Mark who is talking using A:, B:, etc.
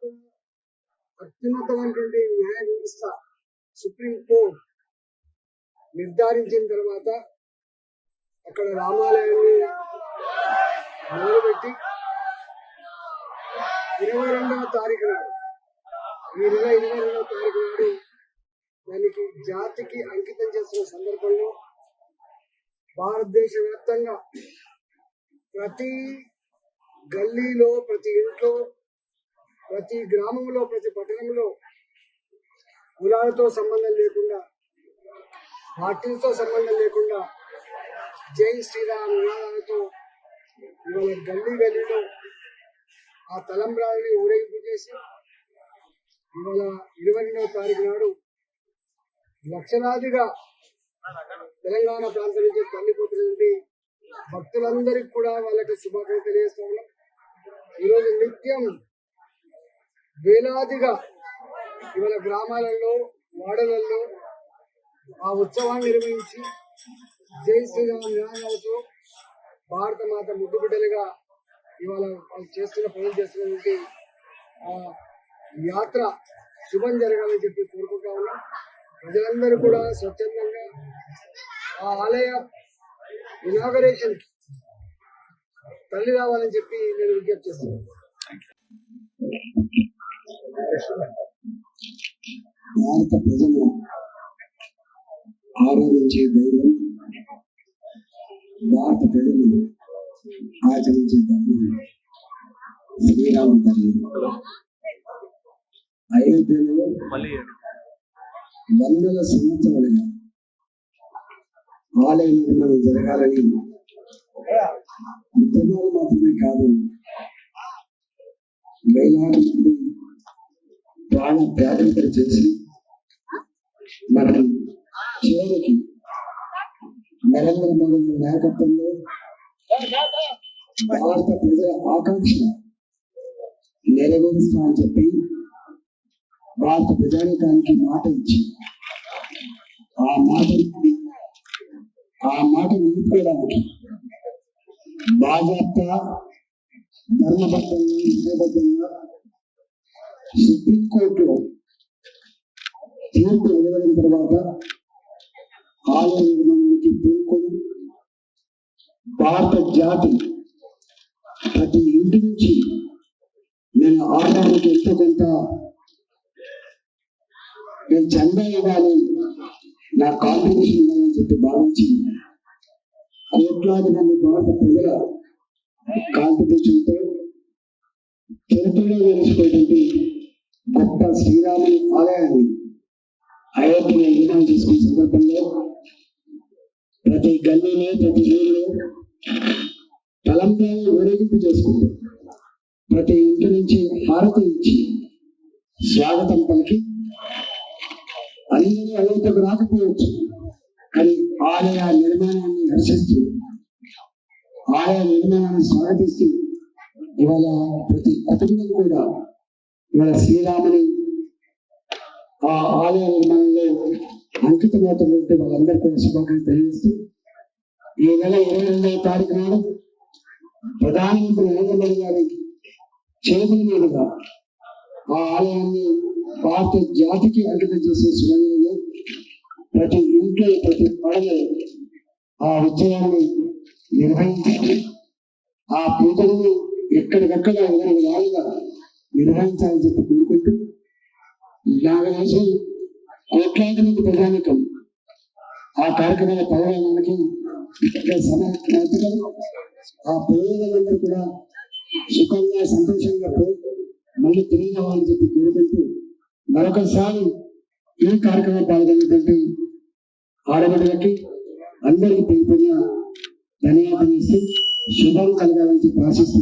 A: భారత అత్యున్నతమైనటువంటి న్యాయ వ్యవస్థ సుప్రీంకోర్టు నిర్ధారించిన తర్వాత అక్కడ రామాలయాన్ని మొదలుపెట్టి ఇరవై రెండవ తారీఖు నాడు ఈ ఇరవై రెండవ తారీఖు నాడు దానికి జాతికి అంకితం చేస్తున్న సందర్భంలో భారతదేశ వ్యాప్తంగా ప్రతి గల్లీలో ప్రతి ఇంట్లో ప్రతి గ్రామంలో ప్రతి పట్టణంలో కులాలతో సంబంధం లేకుండా పార్టీలతో సంబంధం లేకుండా జై శ్రీరామ్ నినాదాలతో ఇవాళ గల్లీ గల్లీలో ఆ తలంబ్రాలని ఊరేగింపు చేసి ఇవాళ ఇరవై రెండవ తారీఖు నాడు లక్షలాదిగా తెలంగాణ ప్రాంతం నుంచి తల్లిపోతున్నటువంటి భక్తులందరికీ కూడా వాళ్ళకి శుభాకాంక్షలు తెలియజేస్తా ఉన్నాం. ఈరోజు నిత్యం వేలాదిగా ఇవాళ గ్రామాలలో వాడలలో ఆ ఉత్సవాన్ని నిర్వహించి జై శ్రీరామ్ నినాదాలతో భారత మాత ముద్దు బిడ్డలుగా ఇవాళ వాళ్ళు చేస్తున్న పనులు చేస్తున్నటువంటి ఆ యాత్ర శుభం జరగాలని చెప్పి కోరుకుంటా ఉన్నాం. ప్రజలందరూ కూడా స్వచ్ఛందంగా ఆ ఆలయ ఇనాగరేషన్ తల్లి రావాలని చెప్పి నేను విజ్ఞప్తి చేస్తున్నాను.
B: భారత ప్రజలు ఆరాధించే దైవం భారత ప్రజలు ఆచరించే ధర్మం శ్రీరామ ధర్మం అయోధ్యలో వందల సంవత్సరాలుగా ఆలయ నిర్మాణం జరగాలని ఉద్యమాలు మాత్రమే కాదు వేలాది ప్రాణ ప్రారంభ చేసి మనం చివరికి నరేంద్ర మోడీ నాయకత్వంలో భారత ప్రజల ఆకాంక్ష నెరవేరుస్తా అని చెప్పి భారత ప్రజానికానికి మాట ఇచ్చి ఆ మాట ఆ మాట నిలుపుకోవడానికి బాధ్యత ధర్మబద్ధంగా న్యాయబద్ధంగా సుప్రీంకోర్టులో తీర్పు వెలువడిన తర్వాత ఆలయ నిర్మాణానికి పేర్కొని భారత జాతి ప్రతి ఇంటి నుంచి నేను ఆలయానికి ఎంతో కొంత నేను చందా ఇవ్వాలి నా కాంట్రిబ్యూషన్ ఇవ్వాలని చెప్పి భావించి కోట్లాది మంది భారత ప్రజల కాంట్రిబ్యూషన్తో చరిత్రలో వెలిసిపోయేటువంటి శ్రీరాముని ఆలయాన్ని అయోధ్య నిర్మాణం చేసుకున్న సందర్భంలో ప్రతి గల్లీలో ప్రతి ఊళ్ళో తలంబ్రాలు ఊరేగింపు చేసుకుంటూ ప్రతి ఇంటి నుంచి హారతి ఇచ్చి స్వాగతం పలికి అందరూ అయోధ్యకు రాకపోవచ్చు. కానీ ఆలయ నిర్మాణాన్ని హర్షిస్తూ ఆలయ నిర్మాణాన్ని స్వాగతిస్తూ ఇవాళ ప్రతి కుటుంబం కూడా ఇవాళ శ్రీరాముని ఆ ఆలయ నిర్మాణంలో అంకితమవుతున్నట్టు వాళ్ళందరికీ శుభాకాంక్షలు తెలియజేస్తూ ఈ నెల ఇరవై ఎనిమిదవ తారీఖు నాడు ప్రధానమంత్రి నరేంద్ర మోడీ గారి చేతుల మీదుగా ఆ ఆలయాన్ని భారత జాతికి అంకితం చేసే శుభంగా ప్రతి ఇంట్లో ప్రతి పడలో ఆ ఉత్సవాన్ని నిర్వహించాలి. ఆ పూజలను ఎక్కడికక్కడ ఎవరి విధాలుగా నిర్వహించాలని చెప్పి కోరుకుంటూ నాకు తెలిసి కోట్లాది మంది ప్రజానికం ఆ కార్యక్రమాల పాల్గొనడానికి ఇక్కడ ఆ ప్రయోజనందరూ కూడా సుఖంగా సంతోషంగా పోయి మళ్ళీ తిరిగి రావాలని చెప్పి కోరుకుంటూ మరొకసారి ఈ కార్యక్రమం పాల్గొన్నటువంటి ఆడబిడ్డలకి అందరికీ పేరు పేరున ధన్యవాదాలు ఇస్తూ శుభం కలగాలని చెప్పి ఆశిస్తూ